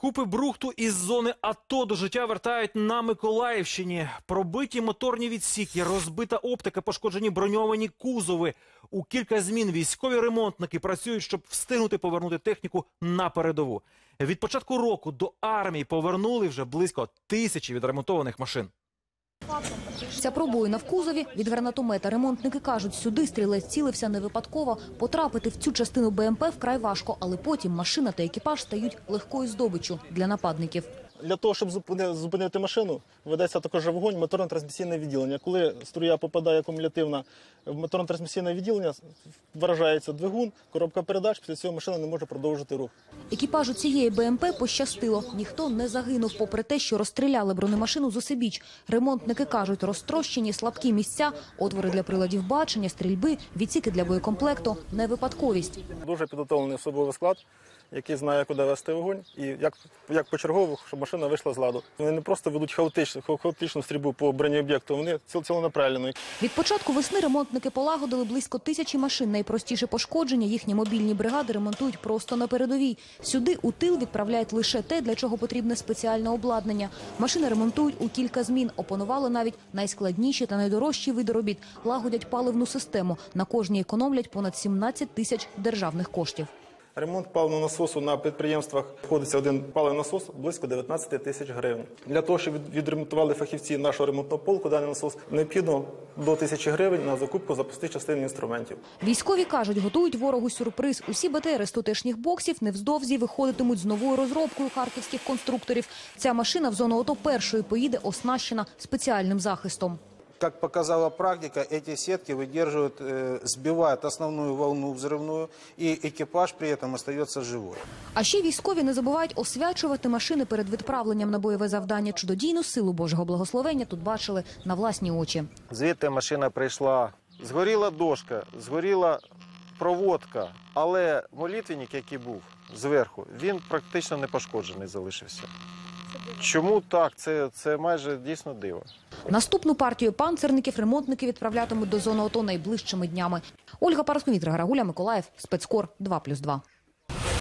Купи брухту із зони АТО до життя вертають на Миколаївщині. Пробиті моторні відсіки, розбита оптика, пошкоджені броньовані кузови. У кілька змін військові ремонтники працюють, щоб встигнути повернути техніку на передову. Від початку року до армії повернули вже близько тисячі відремонтованих машин. Ця пробоїна в кузові від гранатомета. Ремонтники кажуть, сюди стрілець цілився не випадково. Потрапити в цю частину БМП вкрай важко, але потім машина та екіпаж стають легкою здобиччю для нападників. Для того, щоб зупини- зупинити машину, ведеться також вогонь моторно-трансмісійне відділення. Коли струя попадає кумулятивна в моторно-трансмісійне відділення, виражається двигун, коробка передач, після цього машина не може продовжити рух. Екіпажу цієї БМП пощастило. Ніхто не загинув, попри те, що розстріляли бронемашину з усебіч. Ремонтники кажуть, розтрощені слабкі місця, отвори для приладів бачення, стрільби, відсіки для боєкомплекту – не випадковість. Дуже підготовлений особовий склад, який знає, куди вести вогонь, і як, як почергово, щоб машина вийшла з ладу. Вони не просто ведуть хаотичну, хаотичну стрільбу по бронеоб'єкту, вони ціл, ціленаправленно. Від початку весни ремонтники полагодили близько тисячі машин. Найпростіше пошкодження їхні мобільні бригади ремонтують просто на передовій. Сюди у тил відправляють лише те, для чого потрібне спеціальне обладнання. Машини ремонтують у кілька змін. Опанували навіть найскладніші та найдорожчі види робіт. Лагодять паливну систему. На кожній економлять понад 17 тисяч державних коштів. Ремонт паливного насосу на підприємствах входиться один паливний насос близько 19 тисяч гривень. Для того, щоб відремонтували фахівці нашого ремонтного полку даний насос, необхідно до тисячі гривень на закупку запасних частин інструментів. Військові кажуть, готують ворогу сюрприз. Усі БТРи з тутешніх боксів невздовзі виходитимуть з новою розробкою харківських конструкторів. Ця машина в зону ОТО першою поїде оснащена спеціальним захистом Как показала практика, эти сетки выдерживают, э, сбивают основную волну взрывную, и экипаж при этом остается живой. А ще військові не забувають освячувати машини перед відправленням на бойове завдання. Чудодійну силу Божого благословення тут бачили на власні очі. Звідти машина прийшла. Згоріла дошка, згоріла проводка, але молитвенник, який був зверху, він практично не пошкоджений залишився. Чому так? Це, це майже дійсно диво. Наступну партію панцерників ремонтники відправлятимуть до зони ОТО найближчими днями. Ольга Парасковітра, Грагуля Миколаїв, спецкор 2+,2.